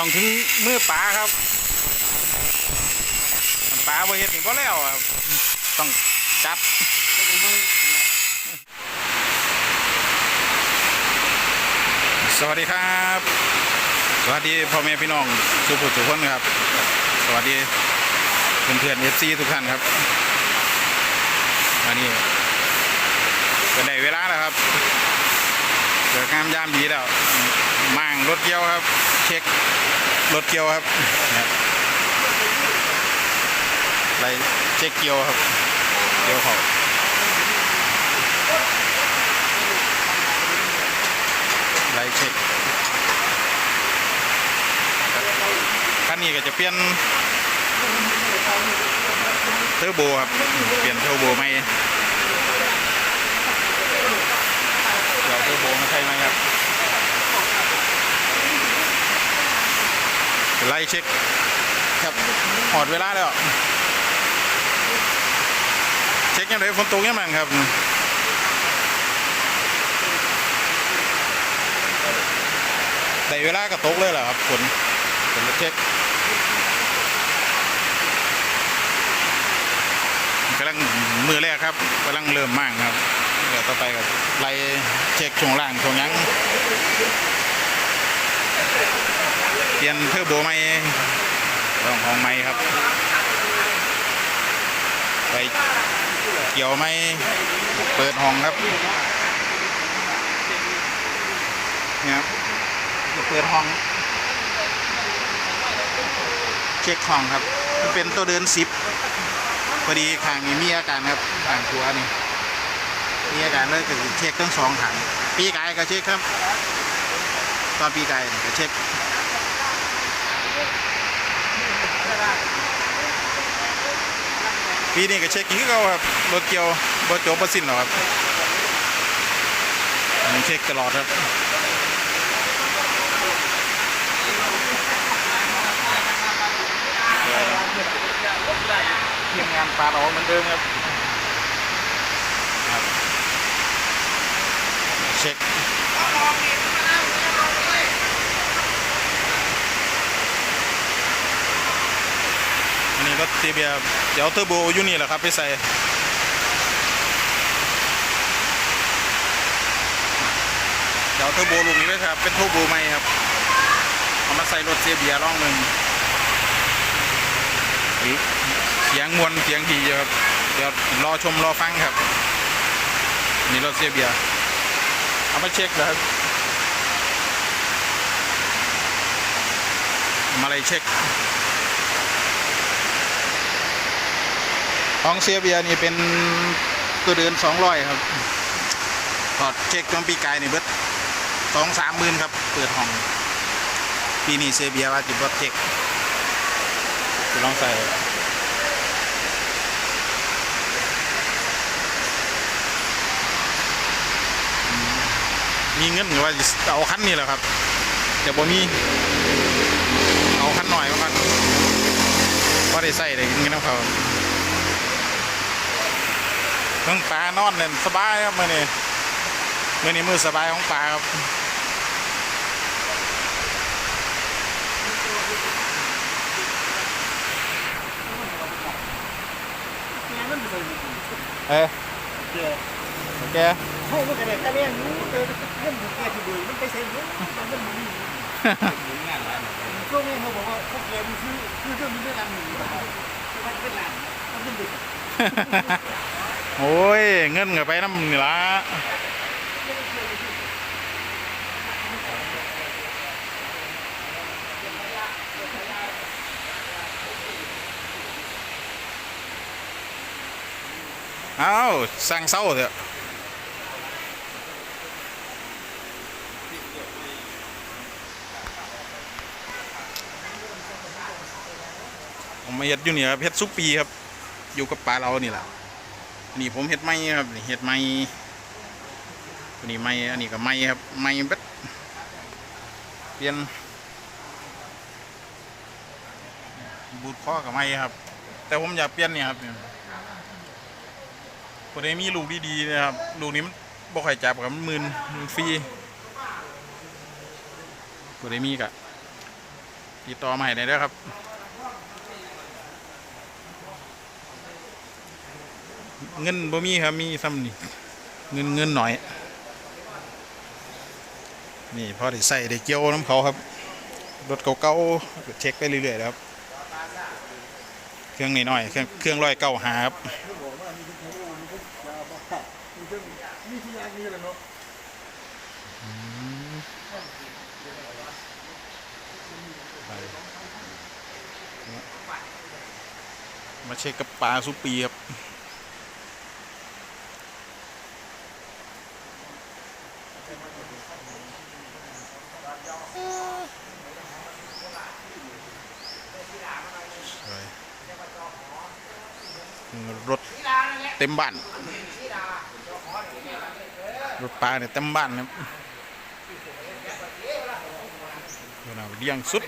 ต้องถึงมือป๋าครับป๋าบ่เฮ็ดนี่บ่แล้วครับต้องจับสวัสดีครับ สวัสดีพ่อแม่พี่น้องทุกผู้ทุกคนครับ สวัสดีเพื่อนเพื่อนเอฟซีทุกท่านครับอันนี้เป็ได้เวลาแล้วครับเกิดงามยามดีแล้วมั่งรถเกี่ยวครับ เช็ค รถเกียวครับนะครับไล่เช็คเกียวครับ เกียวเขาไล่เช็คคันนี้ก็จะเปลี่ยนเทอร์โบครับ เปลี่ยนเทอร์โบใหม่เดี๋ยวเทอร์โบมาใช่ไหมครับ ไล่เช็คครับหอดเวลาแล้ว เช็คยังไงฝนตกยังไงครับได้เวลากระตกเลยเหรอครับฝนผมจะเช็คกำลังมือแรกครับกำลังเริ่มมั่งครับเดี๋ยวต่อไปก็ไล่เช็คช่วงล่างช่วงหยัง เปลี่ยนเทอร์โบใหม่ต้องของใหม่ครับ ไปเกี่ยวไหมเปิดห้องครับเนี่ยครับเปิดห้อง เช็คของครับ มันเป็นตัวเดินซิปพอดีขางนี้มีอาการครับขางตัวนี่มีอาการเลยก็เช็คทั้งสองขางปีกายก็เช็คครับ ตอนปีกายก็เช็ค ปีนี้ก็เช็คอีกคือเก่าครับรถเกี่ยวรถโจบสิ้นหรอกครับยังเช็คตลอดครับทีมงานปลาเราเหมือนเดิมครับครับเช็คอันนี้ รถทีเบียเดี๋ยวเทอร์โบอยู่นี่แหละครับไปใส่เดี๋ยวเทอร์โบลูกนี้ไว้ครับ เป็นเทอร์โบใหม่ครับเอามาใส่รถเสียเบียร่องหนึ่งเสียงมวลเสียงดีเยอะครับเดี๋ยวรอชมรอฟังครับ นี่รถเสียเบียเอามาเช็คนะครับมาเลยเช็ค ของเสียเบียร์นี่เป็นตัวเดินสองร้อยครับถอดเช็คตอนปีกายนี่เบิดสองสามหมื่นครับ เปิดห้อง ปีนี้เสียเบียร์ว่าจิบรถเช็คจะลองใส่มีเงินหรือว่าเอาคันนี้แหละครับแต่บ่มีเอาคันหน่อยมากันพอได้ใส่ได้เงินน้ำเขา เพิ่งปลานอนเนี่ยสบายครับมื่อนี้มื่อนี้มือสบายของปลาครับเอ้ยโอเคห้องมันก็ได้แค่เลี้ยงรู้นเดินเรื่องบุกแกที่ดูมันไปเซ็นรู้มันมันมีช่วงนี้เขาบอกว่าพวกแกมันซื้อซื้อเครื่องมือด้วยกันหนึ่งมันเป็นหลานมันเป็นเด็ก โอ้ย เงินก็ไปน้ำนี่ละเอ้าสั่งเศร้าเถอะผมมาเฮ็ดอยู่นี่ครับเฮ็ดซุปปีครับ อยู่กับปลาเรานี่แหละ นนี้ผมเฮ็ดไม้ครับนี่เฮ็ดไม้นนี้ไม้อันนี้ก็ไม้ครับไม้เบ็ดเปลี่ยนบูดข้อกับไม้ครับ แต่ผมอยากเปลี่ยนเนี่ยครับคนนี้มีลูกดีๆนะครับลูกนี้มันบ่ค่จับครับมันมืนมันฟรีคนนี้มีกะติดต่อมาให้ได้แล้วครับ เงินบ่มีครับมีซ้ำนี่เงินเงินหน่อย นี่พอได้ใส่ได้เกี่ยวน้ำเขาครับรถเก่าๆก็เช็คไปเรื่อยๆครับ เครื่องน้อยๆเครื่องเครื่องร้อยเก้าหาครับมาเลยเนาะมาเช็คกับปลาซุปปีครับ รถ เต็มบ้านรถปลาเนี่ยเต็มบ้านครับดูนะเลี้ยงสุด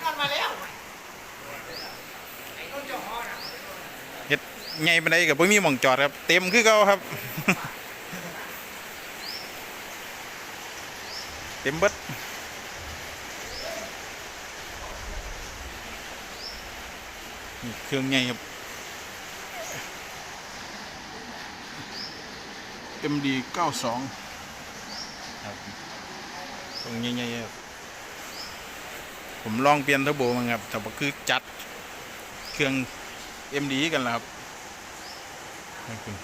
เฮ็ดไงปานใดกับบ่มีหม่องจอดครับ เต็มคือเก่าครับ เต็มเบิดเครื่องใหญ่ครับ MD 92ครับตรงใหญ่ๆครับผมลองเปลี่ยนเทอร์โบมาครับแต่ว่าคือจัดเครื่อง MD กันแล้วครับนี่คุณ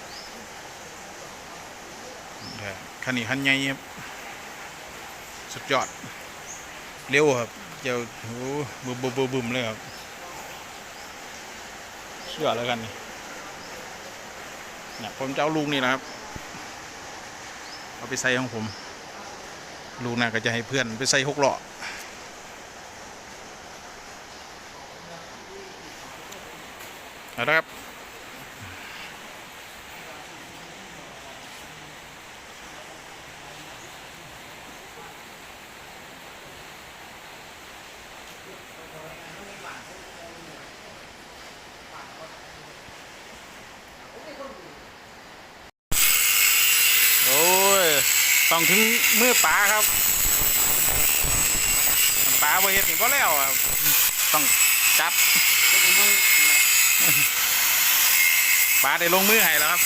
แต่คันนี้คันใหญ่ครับสุดยอด เร็วครับเจ้าโอ้บึมบึมบึมบึมเลยครับสุดยอดแล้วกันนี่เนี่ยผมจะเอาลูกนี่นะครับ เอาไปใส่ของผม ลูกน่ะก็จะให้เพื่อนไปใส่หกล้อเอาละครับ โอ้ย ต้องถึงมือป๋าครับป๋าบ่เฮ็ดนี่ก็แล้วต้องจับป๋าได้ลงมือให้แล้วครับ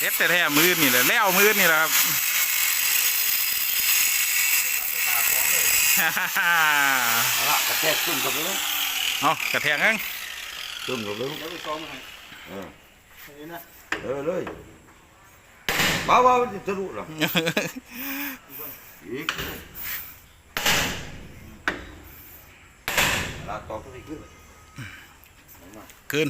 เฮ็ดแต่แท้มือนี่แหละแล้วมือนี่แหละครับเอาละกระแทกตึ้มกับเรื่องเอากระแทกงั้งตึ้มกับเรื่องแล้วไปซ้อมเอออย่างนี้นะเออเลย บ้าบ้ามันจะทะลุหรออีกลาตอกตัวนี้ขึ้นคืน